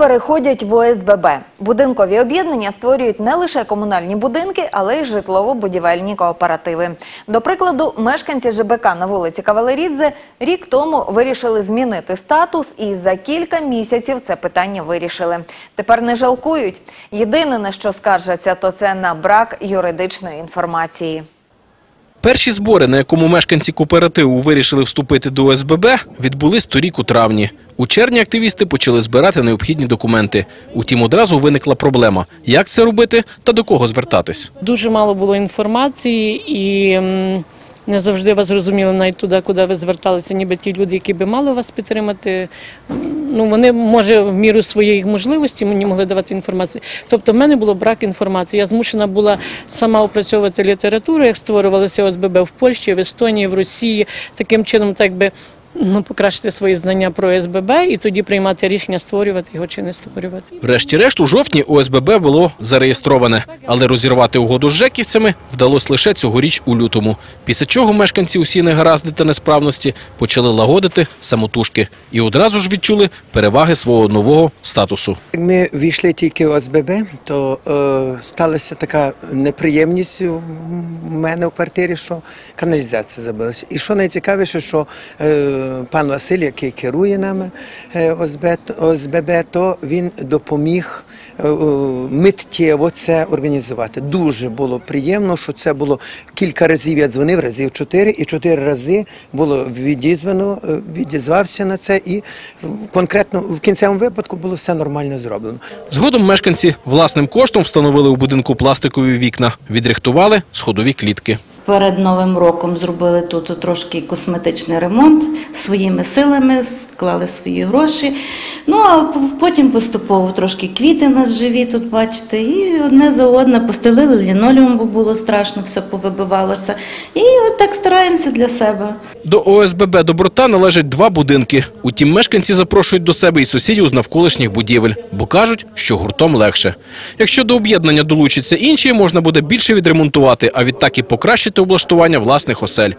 переходять в ОСББ. Будинкові об'єднання створюють не лише комунальні будинки, але й житлово-будівельні кооперативи. До прикладу, мешканці ЖБК на вулиці Кавалерідзе рік тому вирішили змінити статус і за кілька місяців це питання вирішили. Тепер не жалкують. Єдине, на що скаржаться, то це на брак юридичної інформації. Перші збори, на якому мешканці кооперативу вирішили вступити до ОСББ, відбулись торік у травні. У червні активісти почали збирати необхідні документи. Утім, одразу виникла проблема – як це робити та до кого звертатись. Дуже мало було інформації і не завжди вас зрозуміли навіть туди, куди ви зверталися, ніби ті люди, які би мали вас підтримати. Ну, вони, може, в міру своєї можливості мені могли давати інформацію. Тобто в мене було брак інформації. Я змушена була сама опрацьовувати літературу, як створювалося ОСББ в Польщі, в Естонії, в Росії. Таким чином, так би ну, покращити свої знання про ОСББ і тоді приймати рішення, створювати його чи не створювати. Врешті-решт, у жовтні ОСББ було зареєстроване, але розірвати угоду з жеківцями вдалося лише цьогоріч у лютому. Після чого мешканці усі негаразди та несправності почали лагодити самотужки і одразу ж відчули переваги свого нового статусу. Як Ми війшли тільки в ОСББ, то е, сталася така неприємність в мене в квартирі, що каналізація забилася. І що найцікавіше, що е, пан Василь, який керує нами е, ОСББ, то він допоміг е, миттєво це організувати. Дуже було приємно, що це було кілька разів. Я дзвонив, разів чотири, і чотири рази було відізвано, е, відізвався на це, і конкретно в кінцевому випадку було все нормально зроблено. Згодом мешканці власним коштом встановили у будинку пластикові вікна, відрихтували сходові клітки. Перед Новим роком зробили тут трошки косметичний ремонт своїми силами, склали свої гроші. Ну а потім поступово трошки квіти в нас живі тут, бачите, і одне за одне постелили лінолеум, бо було страшно, все повибивалося. І от так стараємося для себе. До ОСББ «Доброта» належать два будинки. Утім, мешканці запрошують до себе і сусідів з навколишніх будівель, бо кажуть, що гуртом легше. Якщо до об'єднання долучаться інші, можна буде більше відремонтувати, а відтак і покращити облаштування власних осель.